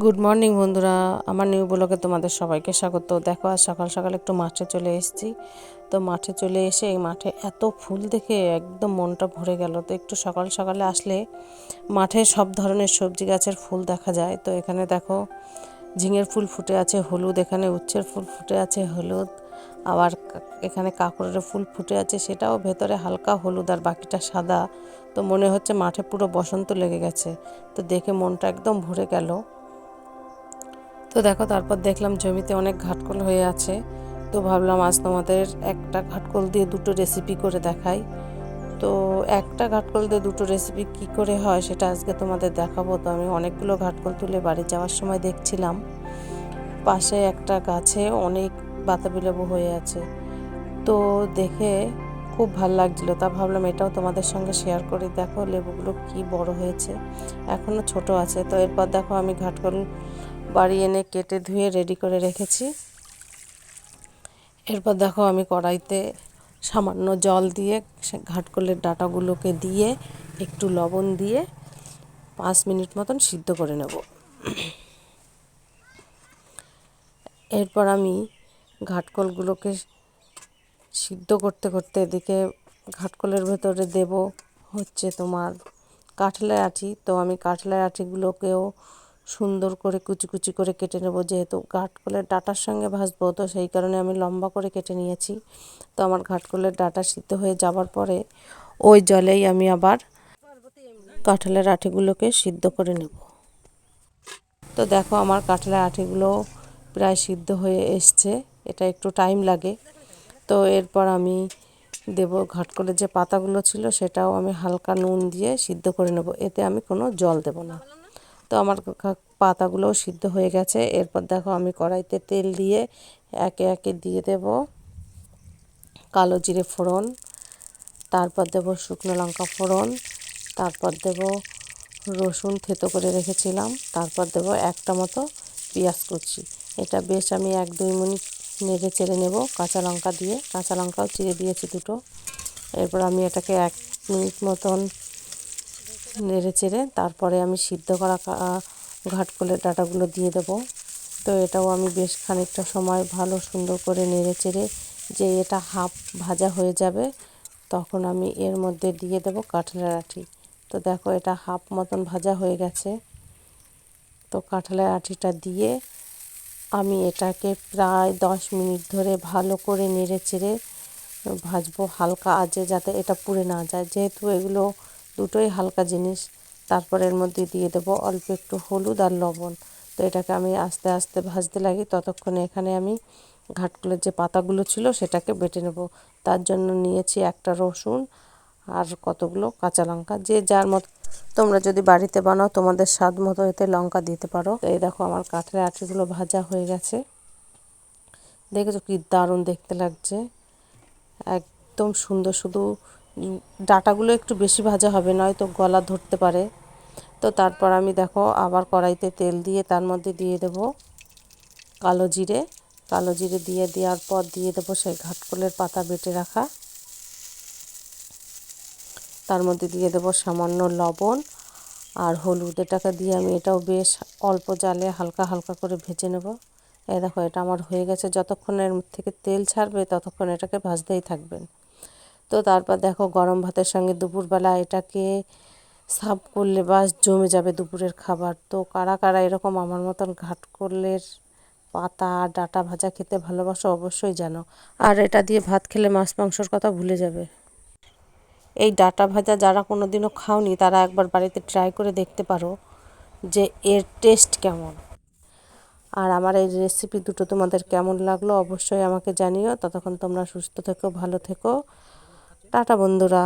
Good morning বন্ধুরা। আমার new ব্লগে তোমাদের সবাইকে স্বাগত। দেখো, আজ সকাল সকাল একটু মাঠে চলে এসেছি। তো মাঠে চলে এসে এই মাঠে এত ফুল দেখে একদম মনটা ভরে গেল। তো একটু সকাল সকালে আসলে মাঠে সব ধরনের সবজি গাছের ফুল দেখা যায়। তো এখানে দেখো, ঝিঙের ফুল ফুটে আছে, হলুদ, এখানে উচ্ছের ফুল ফুটে আছে, হলুদ। আবার এখানে কাঁকড়ের ফুল ফুটে আছে, সেটাও ভেতরে হালকা হলুদ আর বাকিটা সাদা। তো মনে হচ্ছে মাঠে পুরো বসন্ত লেগে গেছে। তো দেখে মনটা একদম ভরে গেল। তো দেখো, তারপর দেখলাম জমিতে অনেক ঘাটকল হয়ে আছে। তো ভাবলাম আজ তোমাদের একটা ঘাটকল দিয়ে দুটো রেসিপি করে দেখাই। তো একটা ঘাটকল দিয়ে দুটো রেসিপি কি করে হয় সেটা আজকে তোমাদের দেখাবো। তো আমি অনেকগুলো ঘাটকল তুলে বাড়ি যাওয়ার সময় দেখছিলাম। পাশে একটা গাছে অনেক বাতাবি লেবু হয়ে আছে। তো দেখে খুব ভালো লাগছিল। তা ভাবলাম এটাও তোমাদের সঙ্গে শেয়ার করে দেখো, লেবুগুলো কি বড় হয়েছে। এখনও ছোট আছে। তো এরপর দেখো আমি ঘাটকল বাড়ি এনে কেটে ধুয়ে রেডি করে রেখেছি। এরপর দেখো আমি কড়াইতে সামান্য জল দিয়ে ঘাটকলের ডাটাগুলোকে দিয়ে একটু লবণ দিয়ে পাঁচ মিনিট মতন সিদ্ধ করে নেব। এরপর আমি ঘাটকলগুলোকে সিদ্ধ করতে করতে এদিকে ঘাটকলের ভেতরে দেব হচ্ছে তোমার কাঠলাই আঠি তো আমি কাঠলাই আঠিগুলোকেও সুন্দর করে কুচি কুচি করে কেটে নেব, যেহেতু ঘাটকলের ডাটার সঙ্গে ভাজবো, তো সেই কারণে আমি লম্বা করে কেটে নিয়েছি। তো আমার ঘাটকলের ডাটা সিদ্ধ হয়ে যাবার পরে ওই জলেই আমি আবার কাঁঠালের আঠিগুলোকে সিদ্ধ করে নেব। তো দেখো আমার কাঁঠালের আঠিগুলো প্রায় সিদ্ধ হয়ে এসছে, এটা একটু টাইম লাগে। তো এরপর আমি দেব ঘাটকলের যে পাতাগুলো ছিল, সেটাও আমি হালকা নুন দিয়ে সিদ্ধ করে নেব, এতে আমি কোনো জল দেব না। তো আমার পাতাগুলোও সিদ্ধ হয়ে গেছে। এরপর দেখো আমি কড়াইতে তেল দিয়ে একে একে দিয়ে দেব কালো জিরে ফোড়ন, তারপর দেব শুকনো লঙ্কা ফোড়ন, তারপর দেব রসুন থেতো করে রেখেছিলাম, তারপর দেব একটা মতো পেঁয়াজ কুচি। এটা বেশ আমি এক দুই মিনিট নেড়ে চেড়ে নেব কাঁচা লঙ্কা দিয়ে। কাঁচা লঙ্কাও চিড়ে দিয়েছি দুটো। এরপর আমি এটাকে এক মিনিট মতন নেড়ে চেড়ে তারপরে আমি সিদ্ধ করা ঘাটকলের ডাটাগুলো দিয়ে দেব। তো এটাও আমি বেশ খানিকটা সময় ভালো সুন্দর করে নেড়ে চেড়ে যে এটা হাফ ভাজা হয়ে যাবে, তখন আমি এর মধ্যে দিয়ে দেব কাঁঠালের আঠি তো দেখো এটা হাফ মতন ভাজা হয়ে গেছে। তো কাঁঠালের আঠিটা দিয়ে আমি এটাকে প্রায় দশ মিনিট ধরে ভালো করে নেড়ে চেড়ে ভাজবো হালকা আজে যাতে এটা পুড়ে না যায়। যেহেতু এগুলো দুটোই হালকা জিনিস। তারপর এর মধ্যে দিয়ে দেবো অল্প একটু হলুদ আর লবণ। তো এটাকে আমি আস্তে আস্তে ভাজতে লাগি। ততক্ষণে এখানে আমি ঘাটকুলের যে পাতাগুলো ছিল সেটাকে বেটে নেব। তার জন্য নিয়েছি একটা রসুন আর কতগুলো কাঁচা লঙ্কা। যে যার মতো তোমরা যদি বাড়িতে বানাও, তোমাদের স্বাদ মতো এতে লঙ্কা দিতে পারো। এই দেখো আমার কাঠের আটিগুলো ভাজা হয়ে গেছে। দেখেছ কি দারুণ দেখতে লাগছে। একদম সুন্দর শুধু ডাটাগুলো একটু বেশি ভাজা হবে, নয়তো গলা ধরতে পারে। তো তারপর আমি দেখো আবার কড়াইতে তেল দিয়ে তার মধ্যে দিয়ে দেব কালো জিরে। কালো জিরে দিয়ে দেওয়ার পর দিয়ে দেবো সেই ঘাটকলের পাতা বেটে রাখা। তার মধ্যে দিয়ে দেবো সামান্য লবণ আর হলুদ। এটাকে দিয়ে আমি এটাও বেশ অল্প জালে হালকা হালকা করে ভেজে নেব। এই দেখো এটা আমার হয়ে গেছে। যতক্ষণ এর থেকে তেল ছাড়বে ততক্ষণ এটাকে ভাজতেই থাকবেন। তো তারপর দেখো গরম ভাতের সঙ্গে দুপুরবেলা এটাকে সাফ করলে বাস জমে যাবে দুপুরের খাবার। তো কারা কারা এরকম আমার মতন ঘাট করলের পাতা, ডাটা ভাজা খেতে ভালোবাসো অবশ্যই জানো। আর এটা দিয়ে ভাত খেলে মাছ মাংসর কথা ভুলে যাবে। এই ডাটা ভাজা যারা কোনো দিনও খাওনি, তারা একবার বাড়িতে ট্রাই করে দেখতে পারো যে এর টেস্ট কেমন। আর আমার এই রেসিপি দুটো তোমাদের কেমন লাগল অবশ্যই আমাকে জানিও। ততক্ষণ তোমরা সুস্থ থেকো, ভালো থেকো। টাটা বন্ধুরা।